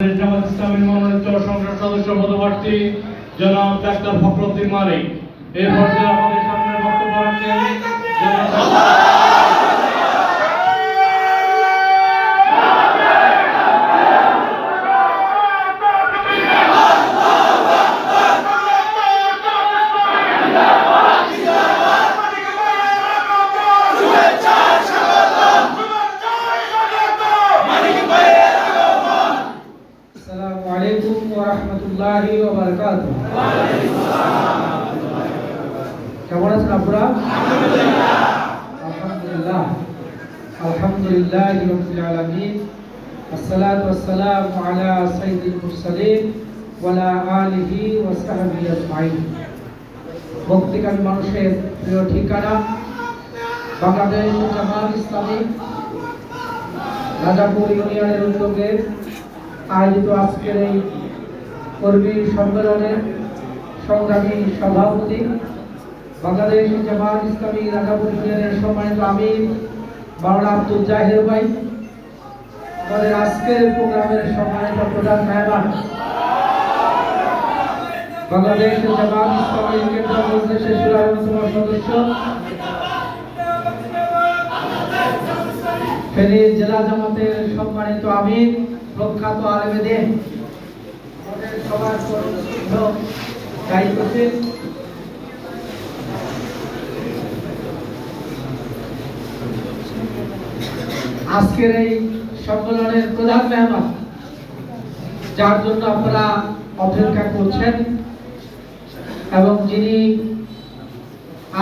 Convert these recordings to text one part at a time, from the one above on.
জামাত ইসলামের মনোনীত সংসদ সদস্য পদপ্রার্থী জনাব ডাক্তার ফখরুদ্দিন মালিক। এই পর্যায়ে আমাদের সামনে বক্তব্য রাখছেন রহমতুল্লাহ বারকাত কেমন আছেন আপনারা? আলহামদুলিল্লাহ। আলহামদুলিল্লাহ রবিল আলমিন। আসসালাতু ওয়াসসালামু আলা সাইয়্যিদিল মুরসালিন ওয়া আলা আলিহি ওয়া সাহবিহি ভক্তিকান মানুষের প্রিয় ঠিকানা বাংলাদেশ জামাত ইসলামী। রাজাপুর ইউনিয়নের উদ্যোগে আয়োজিত আজকের এই কর্মী সম্মেলনের সংগ্রামী সভাপতি, বাংলাদেশ জামাত ইসলামী রাজাপুর ইউনিয়নের সম্মানিত আমির বাংলা আব্দুল জাহির ভাই, আমাদের আজকের প্রোগ্রামের সম্মানিত প্রধান মেহমান। বাংলাদেশ জামাত ইসলামী কেন্দ্র মজলিসের শুরার সদস্য, ফেনী জেলা জামাতের সম্মানিত আমির, প্রখ্যাত আলেমেদের আজকের এই সম্মেলনের প্রধান মেহমান, যার জন্য আপনারা অপেক্ষা করছেন, এবং যিনি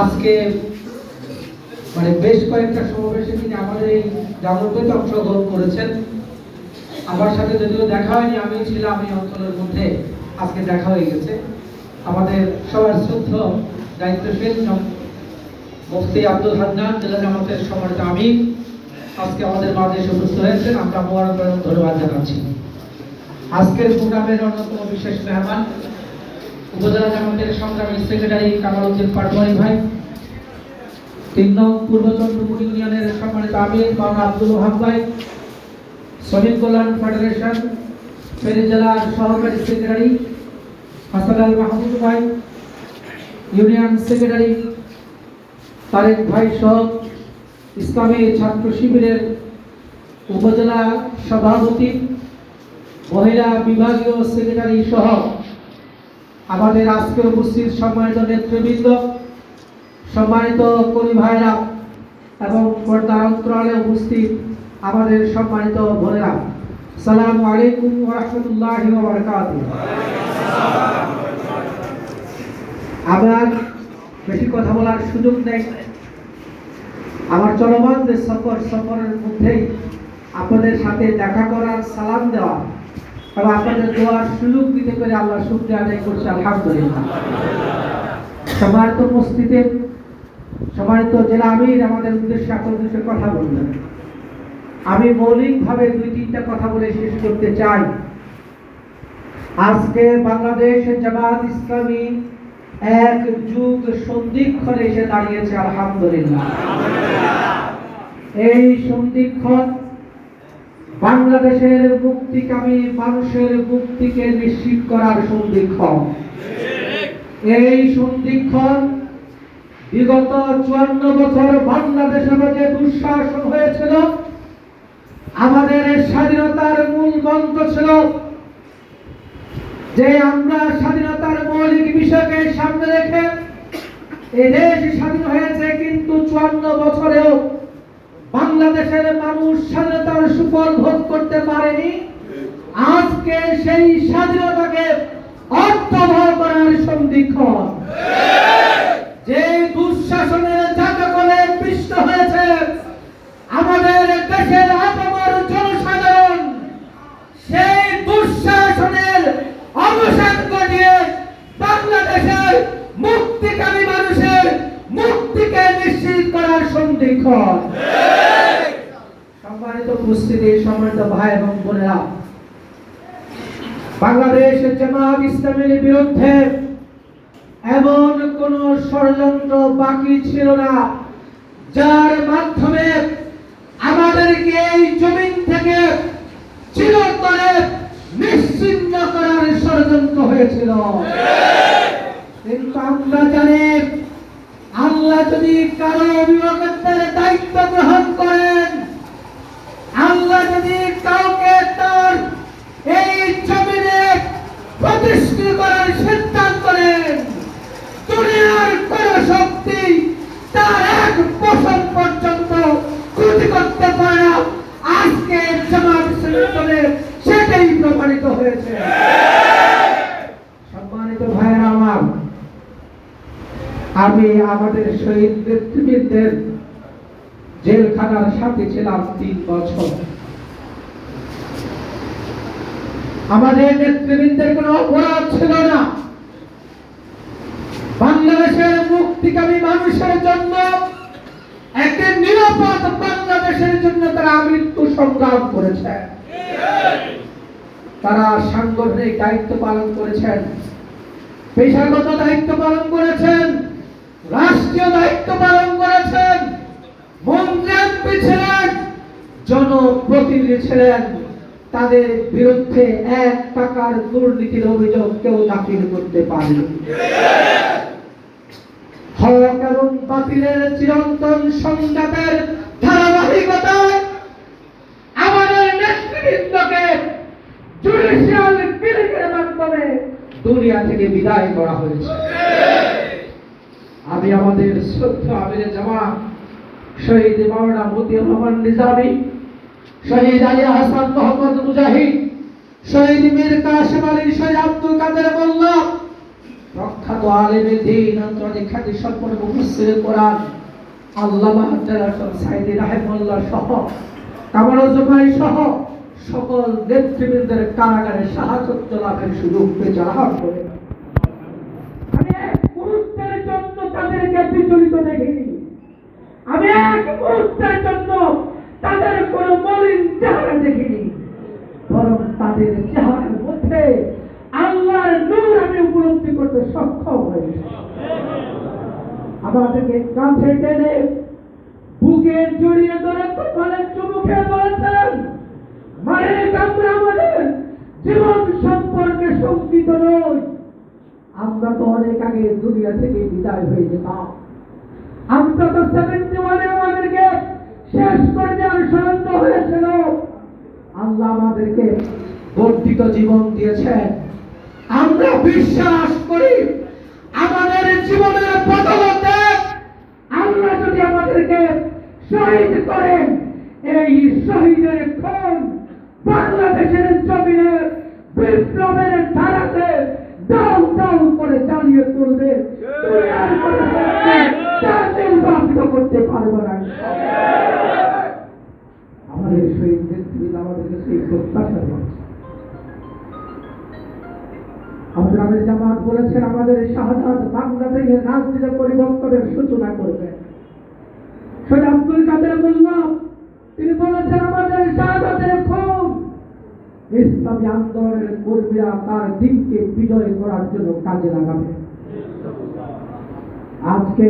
আজকে মানে বেশ কয়েকটা সমাবেশে তিনি আমাদের এই জাগরণে অংশগ্রহণ করেছেন। আমার সাথে যদিও দেখা হয়নি আমি ছিলাম এই অঞ্চলের মধ্যে। আজকে দেখা হয়ে গেছে। আমাদের সবার শ্রদ্ধ, দায়িত্বশীল মুফতি আব্দুল হান্নান, জেলা জামাতের সম্মানিত আমি আজকে আমাদের মাঝে উপস্থিত হয়েছেন। আমরা মোবারক ধন্যবাদ জানাচ্ছি। আজকের প্রোগ্রামের অন্যতম বিশেষ মেহমান উপজেলা জামাতের সংগ্রামী সেক্রেটারি কামাল উদ্দিন পাটোয়ারি ভাই। তিন নং পূর্ব চন্দ্রপুর ইউনিয়নের সম্মানিত আমির, মাওলানা আব্দুল ওহাব ভাই। শ্রমিক কল্যাণ ফেডারেশন, ফেনী জেলার সহকারী সেক্রেটারি হাসান আল মাহমুদ ভাই, ইউনিয়ন সেক্রেটারি তারেক ভাই সহ ইসলামী ছাত্র শিবিরের উপজেলা সভাপতি, মহিলা বিভাগীয় সেক্রেটারি সহ আমাদের আজকে উপস্থিত সম্মানিত নেতৃবৃন্দ, সম্মানিত করি ভাইরা এবং পর্দা অন্তরালে উপস্থিত আমাদের সম্মানিত বোনেরা, সালাম আলাইকুম রহমতুল্লাহ আবার বেশি কথা বলার সুযোগ নেই। আমার চলমান যে সফর, সফরের মধ্যেই আপনাদের সাথে দেখা করার সালাম দেওয়া এবং আপনাদের দোয়ার সুযোগ দিতে পেরে আল্লাহ শুক্রিয়া আদায় করছি, আলহামদুলিল্লাহ। সম্মানিত মসজিদে সম্মানিত জেলা আমির আমাদের উদ্দেশ্যে উদ্দেশ্যে কথা বলবেন। আমি মৌলিকভাবে দুই তিনটা কথা বলে শেষ করতে চাই। আজকে বাংলাদেশ জামাত ইসলামী এক যুগ সন্ধিক্ষণে এসে দাঁড়িয়েছে, আলহামদুলিল্লাহ। এই সন্ধিক্ষণ বাংলাদেশের মুক্তিকামী মানুষের মুক্তিকে নিশ্চিত করার সন্ধিক্ষণ। এই সন্ধিক্ষণ বিগত চুয়ান্ন বছর বাংলাদেশের যে দুঃশাসন হয়েছিল। আমাদের স্বাধীনতার মূল মন্ত্র ছিল যে আমরা স্বাধীনতার মৌলিক বিষয়কে সামনে রেখে এই দেশ স্বাধীন হয়েছে, কিন্তু চুয়ান্ন বছরেও বাংলাদেশের মানুষ স্বাধীনতার সুফল ভোগ করতে পারেনি। আজকে সেই স্বাধীনতাকে অর্থবহ করার সন্ধিক্ষণ। যে দুঃশাসনের জাতকলে পিষ্ট হয়েছে, আমাদের দেশের আপামর জনসাধারণ সেই দুঃশাসনের অবসান ঘটিয়ে বাংলাদেশের মুক্তিকামী মানুষের মুক্তিকে নিশ্চিত করার সন্ধিক্ষণ সম্মানিত উপস্থিতি সম্মানিত ভাই এবং বোনেরা, বাংলাদেশ জামাত ইসলামের বিরুদ্ধে এমন কোন ষড়যন্ত্র বাকি ছিল না, যার মাধ্যমে আমাদেরকে এই জমিন থেকে চিরতরে হয়েছিল। কিন্তু আমরা জানি আল্লাহ যদি কারও অভিভাবকত্বের দায়িত্ব গ্রহণ করেন, আল্লাহ যদি কাউকে তার এই জমিনে প্রতিষ্ঠিত করার সিদ্ধান্ত নেন দুনিয়ার কোন শক্তি তার এক বছর পর্যন্ত ক্ষতি করতে পারে না আজকে জামাত ইসলামে সেটাই প্রমাণিত হয়েছে সম্মানিত ভাইয়েরা আমার আমি আমাদের শহীদ নেতৃবৃন্দের জেলখানার সাথে ছিলাম তিন বছর। আমাদের নেতৃবৃন্দের অপরাধ ছিল না। বাংলাদেশের মুক্তিকামী মানুষের জন্য একটি নিরাপদ বাংলাদেশের জন্য তারা মৃত্যু সংগ্রাম করেছে। তারা সাংগঠনিক দায়িত্ব পালন করেছেন, পেশাগত দায়িত্ব পালন করেছেন রাষ্ট্রীয় দায়িত্ব পালন করেছেন মন্ত্রী ছিলেন জনপ্রতিনিধি ছিলেন, তাদের বিরুদ্ধে এক টাকার দুর্নীতির অভিযোগ কেউ দাখিল করতে পারেনি। হক এবং বাতিলের চিরন্তন সংঘাতের ধারাবাহিকতায় আমাদের নেতৃবৃন্দকে জুডিশিয়াল মাধ্যমে দুনিয়া থেকে বিদায় করা হয়েছে। আমি আমাদের শ্রদ্ধা আমিরে জামা শহীদ মাওলানা মতিউর রহমান নিজামী, শহীদ আলী হাসান মোহাম্মদ মুজাহিদ, শহীদ মীর কাসেম আলী, শহীদ আব্দুল কাদের মোল্লা, প্রখ্যাত আলেমে দিন, আন্তর্জাতিক খ্যাতি সম্পন্ন মুফসির কোরআন, আল্লামা আব্দুল সাইদি রাহিমাহুল্লাহ সহ, কামাল জুমাই সহ, সকল নেতৃবৃন্দের কারাগারে সাহায্য লাভের সুযোগ পেয়ে যারা করে এক মুহূর্তের জন্য তাদের কোন মলিন চেহারা দেখিনি। বরং তাদের চেহারার মধ্যে আল্লাহর নূর আমি উপলব্ধি করতে সক্ষম হয়েছি। আমাদেরকে কাছে টেনে বুকে জড়িয়ে ধরে কপালে চুমুকে বলেছেন মায়ের আমরা আমাদের জীবন সম্পর্কে শঙ্কিত নই। আমরা তো অনেক আগে দুনিয়া থেকে বিদায় হয়ে যেতাম। আমরা তো সেভেন্টি ওয়ানে আমাদেরকে শেষ করে দেওয়ার ষড়যন্ত্র হয়েছিল। আল্লাহ আমাদেরকে বর্ধিত জীবন দিয়েছেন। আমরা বিশ্বাস করি আমাদের জীবনের বদলতে আল্লাহ যদি আমাদেরকে শহীদ করেন, এই শহীদের খুন বাংলাদেশের জমিনে বিপ্লবের ধারাতে দাউ দাউ করে চালিয়ে তুলবে দুনিয়ার কোনো শক্তি তা নির্বাচিত করতে পারবে না। আমাদের শহীদ নেতৃবৃন্দ আমাদেরকে সেই প্রত্যাশা করছে আমাদের আমাদের জামাত বলেছেন, আমাদের শাহজাদ বাংলাদেশের রাজনীতি পরিবর্তনের সূচনা করবে। সৈয়দ আব্দুল কাদের তিনি বলেছেন, আমাদের খুন। ইসলামী আন্দোলনের কর্মীরা তার দিনকে বিজয় করার জন্য কাজে লাগাবে। আজকে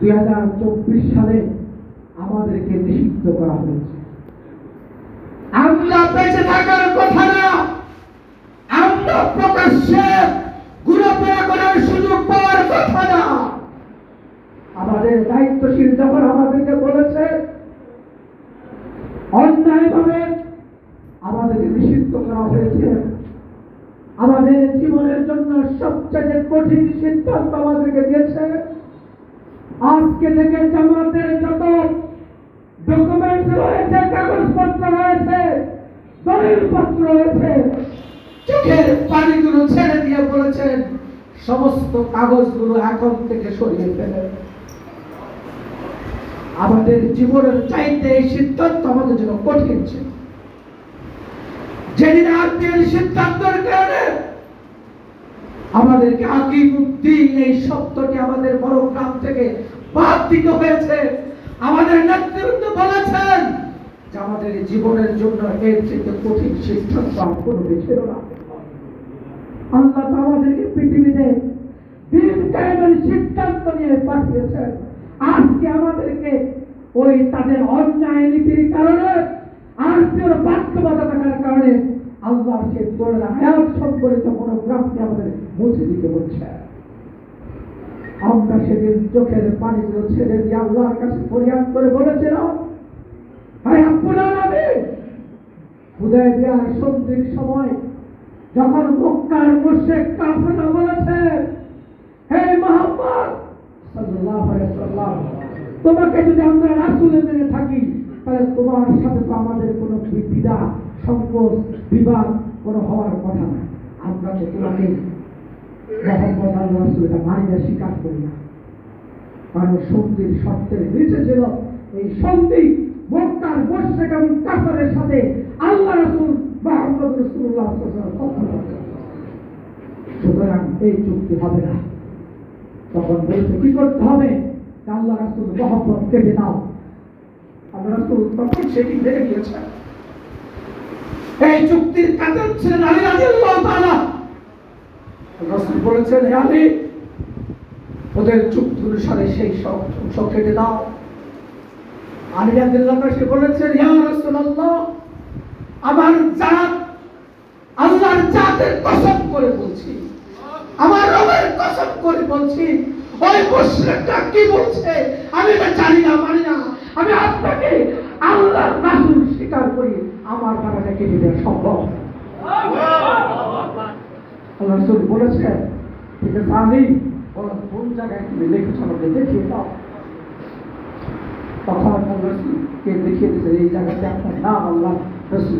দুই হাজার চব্বিশ সালে আমাদেরকে নিষিদ্ধ করা হয়েছে। আমরা বেঁচে থাকার কথা না। আমরা প্রকাশ্যে ঘুরাফেরা করার সুযোগ পাওয়ার কথা না। আমাদের দায়িত্বশীল যখন আমাদেরকে বলেছে, অন্যায়ভাবে আমাদেরকে নিষিদ্ধ করা হয়েছে। আমাদের জীবনের জন্য সবচেয়ে কঠিন সিদ্ধান্ত আমাদেরকে দিয়েছে। আজকে থেকে জামাতের যত ডকুমেন্টস রয়েছে, কাগজপত্র রয়েছে, দলিলপত্র রয়েছে, চোখের পানিগুলো ছেড়ে দিয়ে বলেছেন, সমস্ত কাগজগুলো এখন থেকে সরিয়ে ফেলে আমাদের জীবনের চাইতে এই সিদ্ধান্ত আমাদের জন্য কঠিন ছিল। যেদিন আত্মীয় সিদ্ধান্তের কারণে আমাদেরকে আকিমুদ্দিন এই শব্দটি আমাদের বড় গ্রাম থেকে বাদ হয়েছে। আমাদের নেতৃত্ব বলেছেন যে আমাদের জীবনের জন্য এর থেকে কঠিন সিদ্ধান্ত কোনো না। আল্লাহ আমাদেরকে পৃথিবীতে দিন কায়েমের সিদ্ধান্ত নিয়ে পাঠিয়েছেন। আজকে আমাদেরকে ওই তাদের অন্যায় নীতির কারণে আর বাধ্যবাধকতার কারণে আল্লাহর সে তোরা হায়াত সম্পর্কিত মনোগ্রামকে আমাদের মুছে দিতে হচ্ছে। আমরা সেদিন চোখের পানিগুলো ছেড়ে দিয়ে আল্লাহর কাছে ফরিয়াদ করে বলেছিলাম হুদয় বিহার সন্ধির সময় যখন মক্কার মুশেক কাফেরা বলেছে, হে মোহাম্মদ! তোমাকে যদি আমরা রাসূলে মেনে থাকি, তাহলে তোমার সাথে তো আমাদের কোনো বিদ্যা সংকোচ, বিবাদ কোনো হওয়ার কথা না। আমরা তো তোমাকে মোহাম্মদ আল্লাহ এটা মানি না স্বীকার করি না। কারণ সন্ধির শর্তের নিচে ছিল এই সন্ধি মক্কার মোশেক এবং কাফেরের সাথে আল্লাহ রাসূল সাল্লাল্লাহু সুতরাং এই চুক্তি হবে না। তখন বলছে, কি করতে হবে? আল্লাহ রাসুল মহব্বত কেটে দাও। আল্লাহ তখন সেটি দেখে গিয়েছেন। এই চুক্তির কাজল ছিলেন আলী রাসূল বলেছেন, হে ওদের অনুসারে সেই সব অংশ কেটে দাও। আলী সে বলেছেন আমার জাত, আল্লাহর জাতের কসম করে বলছি, আমার রবের কসম করে বলছি, ওই মুশরিকটা কি বলছে আমি জানি না, মানি না। আমি আপনাকে আল্লাহর রাসূল স্বীকার করি, আমার কেটে দেওয়া সম্ভব। আল্লাহ রাসূল বলো কোন জায়গায় তুমি আমাকে দেখিয়ে দাও। তখন আল্লাহ দেখিয়ে এই জায়গাতে আপনার নাম আল্লাহ রসুল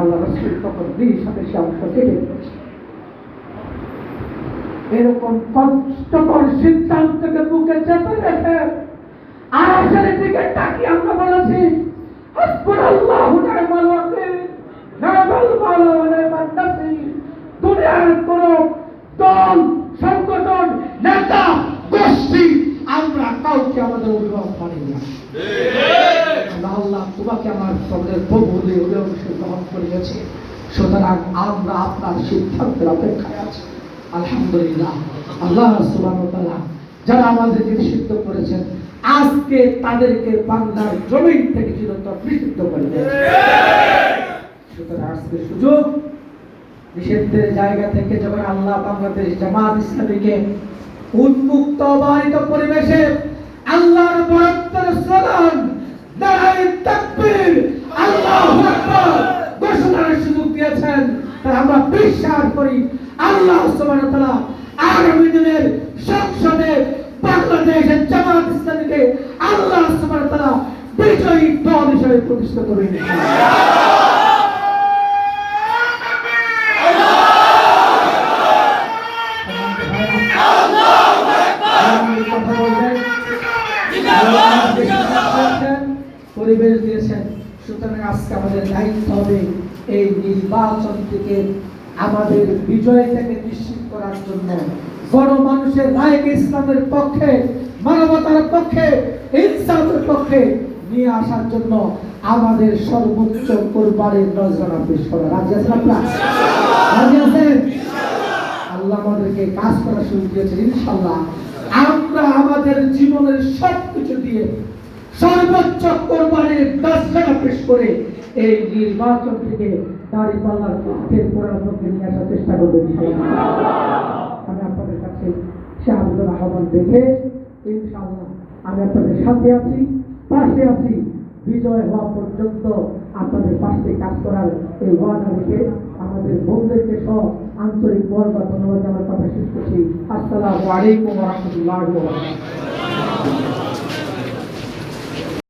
আল্লাহ রসুল। তখন দিন সাথে সে এরকম কষ্টকর সিদ্ধান্তকে বুকে চেপে রেখে দিকে তাকিয়ে আমরা বলেছি নি'মাল ওয়াকিল নি'মাল মাওলা ওয়া নি'মান নাসির দুনিয়ার কোন দল সংগঠন নেতা গোষ্ঠী আমরা কাউকে আমাদের অভিভাবক মানি না আল্লাহ আল্লাহ তোমাকে আমার তোমাদের প্রভু হলে হলে অবশ্যই গ্রহণ সুতরাং আমরা আপনার সিদ্ধান্তের অপেক্ষায় আছি। আলহামদুলিল্লাহ। আল্লাহ সুবহানাহু যারা আমাদেরকে নিষিদ্ধ করেছেন, আজকে তাদেরকে বাংলার জমিন থেকে চিরন্তন নিষিদ্ধ করে সুতরাং আজকে সুযোগ, নিষিদ্ধের জায়গা থেকে যখন আল্লাহ বাংলাদেশ জামাত ইসলামীকে উন্মুক্ত অবাহিত পরিবেশে আল্লাহর বরত্বের স্লোগান নারায়ে তাকবীর আল্লাহু আকবার। ঘোষণার সুযোগ দিয়েছেন তাই আমরা বিশ্বাস করি আল্লাহ সুবহানাহু আগামী দিনের সংসদে বাংলাদেশের জামাত ইসলামীকে আল্লাহ সুবহানাহু তাআলা বিজয়ী দল হিসেবে প্রতিষ্ঠা করবেন পরিবেশ দিয়েছেন সুতরাং আজকে আমাদের দায়িত্ব হবে এই নির্বাচন থেকে আমাদের বিজয় থেকে নিশ্চিত করার জন্য গণমানুষের রায়কে ইসলামের পক্ষে, মানবতার পক্ষে, ইনসাফের পক্ষে নিয়ে আসার জন্য আমাদের সর্বোচ্চ কোরবানির নজরানা পেশ করা রাজি আছেন আপনারা? আল্লাহ আমাদেরকে কাজ করা শুরু দিয়েছেন ইনশাল্লাহ আমরা আমাদের জীবনের সব কিছু দিয়ে সর্বোচ্চ কোরবানির দর্শনা পেশ করে এই নির্বাচন থেকে দাঁড়িয়ে পাল্লার পক্ষের মধ্যে নিয়ে আসার চেষ্টা করব আমি আপনাদের কাছে সে আবেদন আহ্বান দেখে ইনশাআল্লাহ আমি আপনাদের সাথে আছি, পাশে আছি। বিজয় হওয়া পর্যন্ত আপনাদের পাশে কাজ করার এই ওয়াদা রেখে আমাদের বন্ধুদেরকে সহ আন্তরিক বল বা ধন্যবাদ জানার কথা শেষ করছি। আসসালামু আলাইকুম রাহমাতুল্লাহি